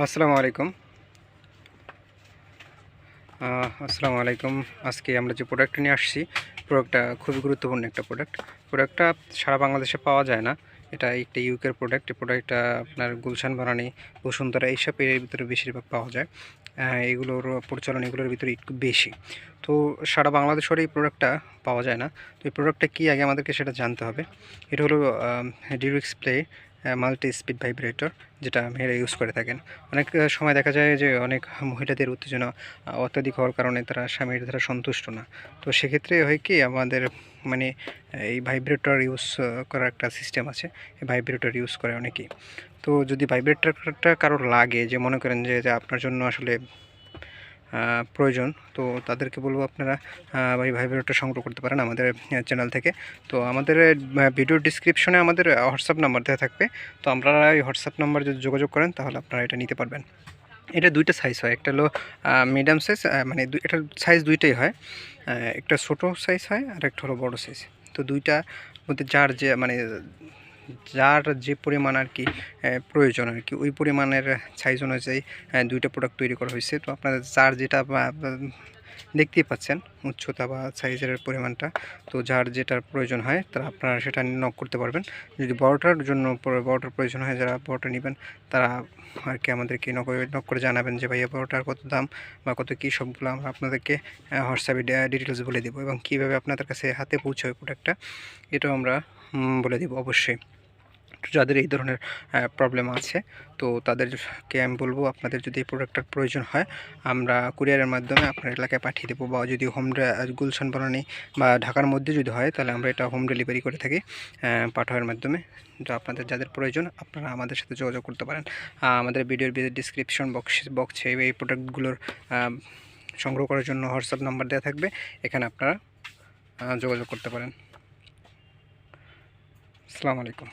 আসসালামু আলাইকুম। আসসালামু আলাইকুম। আজকে আমরা যে প্রোডাক্টটা নিয়ে আসছি প্রোডাক্টটা খুবই গুরুত্বপূর্ণ একটা প্রোডাক্ট প্রোডাক্টটা সারা বাংলাদেশে পাওয়া যায় না। এটা একটা ইউকের প্রোডাক্ট এই প্রোডাক্টটা আপনার গুলশান বানানি বসুন্ধরা এইসব এর ভিতরে বেশিরভাগ পাওয়া যায়। এগুলোর প্রচলন, এগুলোর ভিতরে একটু বেশি। তো সারা বাংলাদেশের এই প্রোডাক্টটা পাওয়া যায় না। তো এই প্রোডাক্টটা কী আগে আমাদেরকে সেটা জানতে হবে। এটা হলো Durex play multi speed vibrator যেটা মেয়েরা ইউজ করে থাকেন। অনেক সময় দেখা যায় যে অনেক মহিলাদের উত্তেজনা অত্যাধিক হওয়ার কারণে তারা স্বামীর দ্বারা সন্তুষ্ট না। তো সেক্ষেত্রে হয় কি, আমাদের মানে এই ভাইব্রেটর ইউজ করার একটা সিস্টেম আছে। এই ভাইব্রেটর ইউজ করে অনেকেই। তো যদি ভাইব্রেটরটা কারোর লাগে, যে মনে করেন যে আপনার জন্য আসলে প্রয়োজন, তো তাদেরকে বলব আপনারা এই ভাইব্রেটর সংগ্রহ করতে পারেন আমাদের চ্যানেল থেকে। তো আমাদের ভিডিও ডিসক্রিপশনে আমাদের হোয়াটসঅ্যাপ নাম্বার দেওয়া থাকবে। তো আপনারা এই হোয়াটসঅ্যাপ নাম্বার যদি যোগাযোগ করেন, তাহলে আপনারা এটা নিতে পারবেন। এটা দুইটা সাইজ হয়। একটা হলো মিডিয়াম সাইজ মানে এটা সাইজ দুইটাই হয়। একটা ছোটো সাইজ হয় আর একটা হলো বড়ো সাইজ তো দুইটা মধ্যে যার যে মানে যার যে পরিমাণ আর কি প্রয়োজন আর কি, ওই পরিমাণের সাইজ অনুযায়ী দুইটা প্রোডাক্ট তৈরি করা হয়েছে। তো আপনাদের যার যেটা দেখতেই পাচ্ছেন উচ্চতা বা সাইজের পরিমাণটা। তো যার যেটার প্রয়োজন হয়, তারা আপনারা সেটা নক করতে পারবেন। যদি বড়টার জন্য বড়টার প্রয়োজন হয়, যারা বড়টা নেবেন, তারা আর কি আমাদেরকে নক নক করে জানাবেন যে, ভাইয়া, বড়টার কত দাম বা কত কী? সবগুলো আমরা আপনাদেরকে হোয়াটসঅ্যাপে ডিটেলস বলে দেবো এবং কীভাবে আপনাদের কাছে হাতে পৌঁছাবে প্রোডাক্টটা এটাও আমরা বলে দেবো অবশ্যই। যাদের এই ধরনের প্রবলেম আছে, তো তাদেরকে আমি বলব আপনাদের যদি এই প্রোডাক্টটার প্রয়োজন হয়, আমরা কুরিয়ারের মাধ্যমে আপনার এলাকায় পাঠিয়ে দেবো বা যদি হোম গুলশান বনানি বা ঢাকার মধ্যে যদি হয়, তাহলে আমরা এটা হোম ডেলিভারি করে থাকি পাঠাওয়ার মাধ্যমে। তো আপনাদের যাদের প্রয়োজন, আপনারা আমাদের সাথে যোগাযোগ করতে পারেন। আমাদের ভিডিওর ডিসক্রিপশন বক্স বক্সে এই প্রোডাক্টগুলোর সংগ্রহ করার জন্য হোয়াটসঅ্যাপ নাম্বার দেওয়া থাকবে, এখানে আপনারা যোগাযোগ করতে পারেন। আসসালামু আলাইকুম।